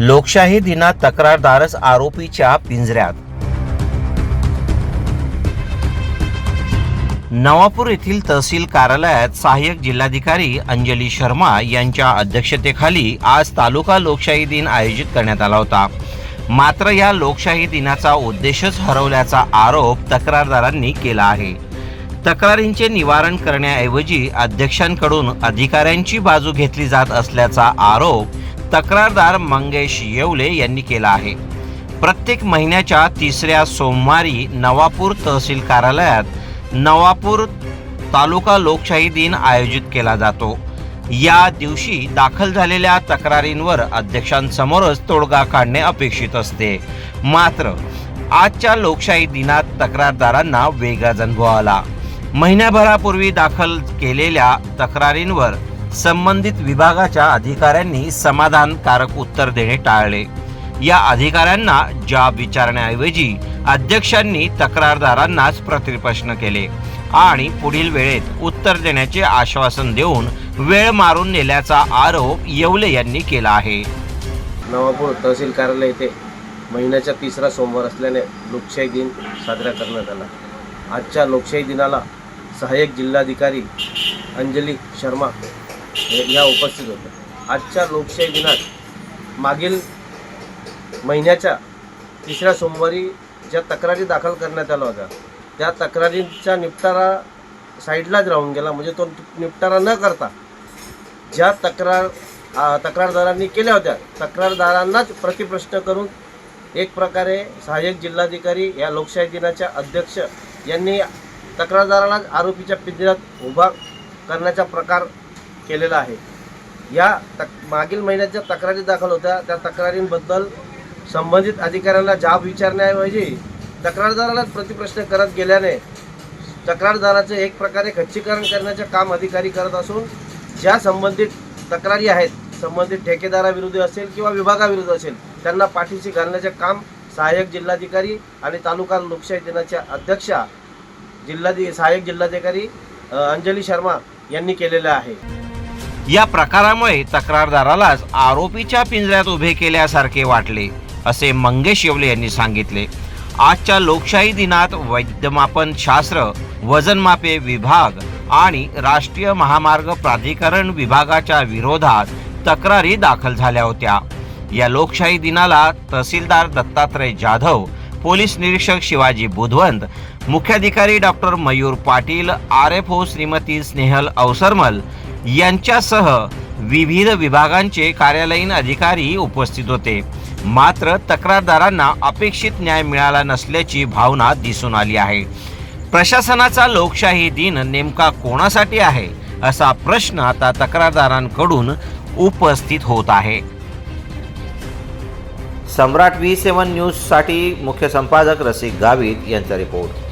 लोकशाही दिनात तक्रारदारच आरोपीच्या पिंजऱ्यात. नवापूर येथील तहसील कार्यालयात सहाय्यक जिल्हाधिकारी अंजली शर्मा यांच्या अध्यक्षतेखाली आज तालुका लोकशाही दिन आयोजित करण्यात आला होता. मात्र या लोकशाही दिनाचा उद्देशच हरवल्याचा आरोप तक्रारदारांनी केला आहे. तक्रारींचे निवारण करण्याऐवजी अध्यक्षांकडून अधिकाऱ्यांची बाजू घेतली जात असल्याचा आरोप तक्रारदार मंगेश येवले यांनी केला आहे. प्रत्येक महिन्याच्या तिसऱ्या सोमवारी नवापूर तहसील कार्यालयात नवापूर तालुका लोकशाही दिन आयोजित केला जातो. या दिवशी दाखल झालेल्या तक्रारींवर अध्यक्षांसमोरच तोडगा काढणे अपेक्षित असते. मात्र आजच्या लोकशाही दिनात तक्रारदारांना वेगळाच अनुभव आला. महिन्याभरापूर्वी दाखल केलेल्या तक्रारींवर संबंधित विभागाच्या अधिकाऱ्यांनी समाधानकारक उत्तर देणे टाळले. या अधिकाऱ्यांना जाब विचारण्याऐवजी अध्यक्षांनी तक्रारदारांनाच प्रतिप्रश्न केले आणि पुढील वेळेत उत्तर देण्याचे आश्वासन देऊन वेळ मारून नेल्याचा आरोप येवले यांनी केला आहे. नवापूर तहसील कार्यालय येथे महिन्याचा तिसरा सोमवार असल्याने लोकशाही दिन साजरा करण्यात आला. आजच्या लोकशाही दिनाला सहाय्यक जिल्हाधिकारी अंजली शर्मा ह्या उपस्थित होत्या आजच्या लोकशाही दिनात मागील महिन्याच्या तिसऱ्या सोमवारी ज्या तक्रारी दाखल करण्यात आल्या होत्या त्या तक्रारींचा निपटारा साईडलाच राहून गेला. म्हणजे तो निपटारा न करता ज्या तक्रार तक्रारदारांनी केल्या होत्या तक्रारदारांनाच प्रतिप्रश्न करून एक प्रकारे सहाय्यक जिल्हाधिकारी या लोकशाही दिनाच्या अध्यक्ष यांनी तक्रारदारांनाच आरोपीच्या पिंजऱ्यात उभा करण्याचा प्रकार केलेला आहे. या तक मागील महिन्यात ज्या तक्रारी दाखल होत्या त्या तक्रारींबद्दल संबंधित अधिकाऱ्यांना जाब विचारण्याऐवजी तक्रारदारालाच प्रतिप्रश्न करत गेल्याने तक्रारदाराचे एक प्रकारे खच्चीकरण करण्याचे काम अधिकारी करत असून ज्या संबंधित तक्रारी आहेत संबंधित ठेकेदाराविरुद्ध असेल किंवा विभागाविरुद्ध असेल त्यांना पाठीशी घालण्याचे काम सहाय्यक जिल्हाधिकारी आणि तालुका लोकशाही दिनाच्या अध्यक्षा जिल्हाधि सहाय्यक जिल्हाधिकारी अंजली शर्मा यांनी केलेलं आहे. या प्रकारामुळे तक्रारदारालाच आरोपीच्या पिंजऱ्यात उभे केल्यासारखे वाटले असे मंगेश येवले यांनी सांगितले. आजच्या लोकशाही दिनात वैद्यमापन शास्त्र वजनमापे विभाग आणि राष्ट्रीय महामार्ग प्राधिकरण विभागाच्या विरोधात तक्रारी दाखल झाल्या होत्या. या लोकशाही दिनाला तहसीलदार दत्तात्रय जाधव पोलीस निरीक्षक शिवाजी बुधवंत मुख्याधिकारी doctor Mayur Patil R F O Shrimati Snehal Awasarmal यांच्यासह विविध विभागांचे कार्यालयीन अधिकारी उपस्थित होते. मात्र तक्रारदारांना अपेक्षित न्याय मिळाला नसल्याची भावना दिसून आली आहे. प्रशासनाचा लोकशाही दिन नेमका कोणासाठी आहे असा प्रश्न आता तक्रारदारांकडून उपस्थित होत आहे. सम्राट व्ही सेवन न्यूजसाठी मुख्य संपादक रसिक गावित यांचा रिपोर्ट.